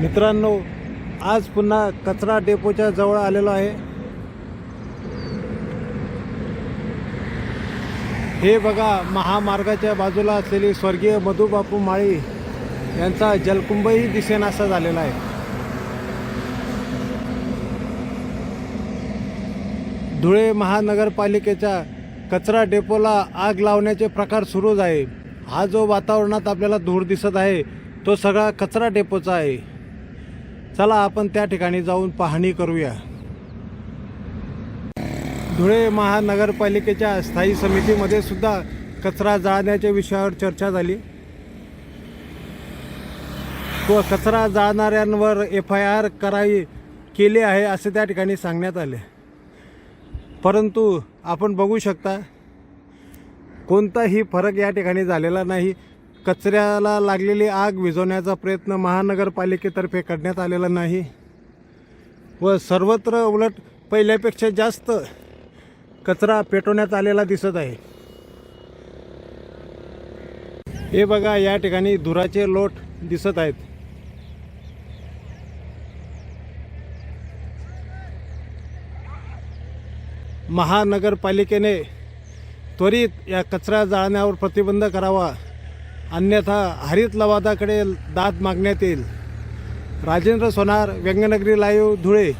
मित्रांनो आज पुन्हा कचरा डेपोच्या जवळ आलेलो आहे. हे बघा महामार्गाच्या बाजूला असलेली स्वर्गीय मधुबापू माळी यांचा जलकुंभही दिसेनासा झालेला आहे. धुळे महानगरपालिकेच्या कचरा डेपोला आग लावण्याचे प्रकार सुरूच आहे. हा जो वातावरणात आपल्याला धूर दिसत आहे तो सगळा कचरा डेपोचा आहे. चला आपण त्या ठिकाणी जाऊन पाहणी करूया. धुळे महानगरपालिकेच्या स्थायी समितीमध्ये सुद्धा कचरा जाळण्याच्या विषयावर चर्चा झाली. व कचरा जाळणाऱ्यांवर एफ आय आर करावी केली आहे असे त्या ठिकाणी सांगण्यात आले. परंतु आपण बघू शकता कोणताही फरक या ठिकाणी झालेला नाही. कचऱ्याला लागलेली आग विझवण्याचा प्रयत्न महानगरपालिकेतर्फे करण्यात आलेला नाही व सर्वत्र उलट पहिल्यापेक्षा जास्त कचरा पेटवण्यात आलेला दिसत आहे. हे बघा या ठिकाणी धुराचे लोट दिसत आहेत. महानगरपालिकेने त्वरित या कचरा जाळण्यावर प्रतिबंध करावा. अन्यथा हरित लवादाकडे दाद मागण्यात येईल. राजेंद्र सोनार व्यंगनगरी लाईव्ह धुळे.